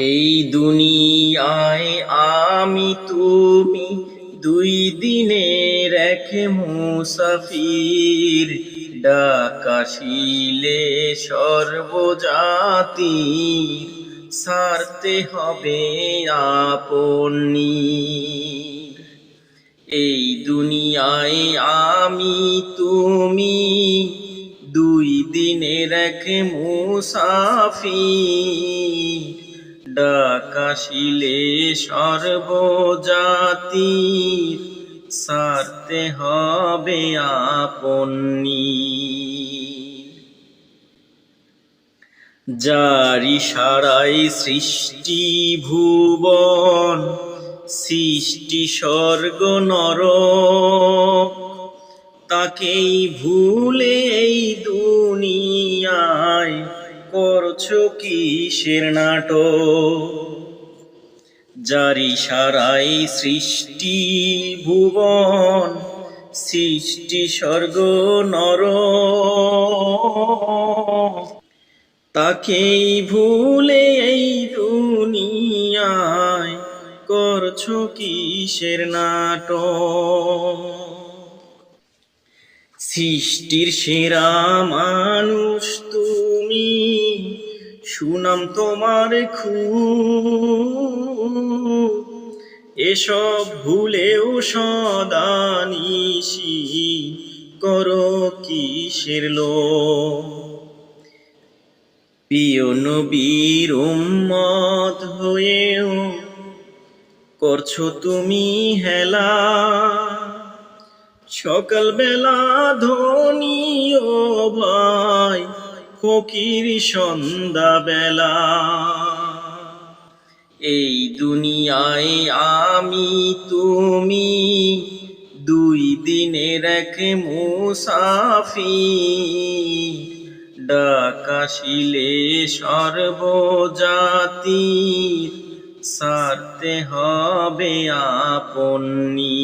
এই দুনিয়ায় আমি তুমি দুই দিনের এক মুসাফির। ডাকাশিলে সর্বজাতি সারতে হবে আপনি এই দুনিয়ায় আমি তুমি দুই দিনের এক মুসাফি ডাকাশিলে সর্বজাতি, সারতে হবে আপনি জারি সারাই সৃষ্টি ভুবন, সৃষ্টি স্বর্গ নর তাকেই ভুলে এই দুনিয়ায় করছ কিসের নাটক? জারি সারাই সৃষ্টি ভুবন, সৃষ্টি স্বর্গ নর। তাকেই ভুলে এই দুনিয়ায় করছ কিসের নাট সৃষ্টির সেরা মানুষ সুনাম তোমার খু এসব ভুলেও সদানিশি করো কিসের লোক প্রিয় নবীর উম্মত হয়েও করছ তুমি হেলা। সকালবেলা ধনী ও ভাই ফকির সন্ধ্যা বেলা এই দুনিয়ায় আমি, তুমি দুই দিনের এক মুসাফি ডাকাশিলে সর্বজাতি সারতে হবে আপনি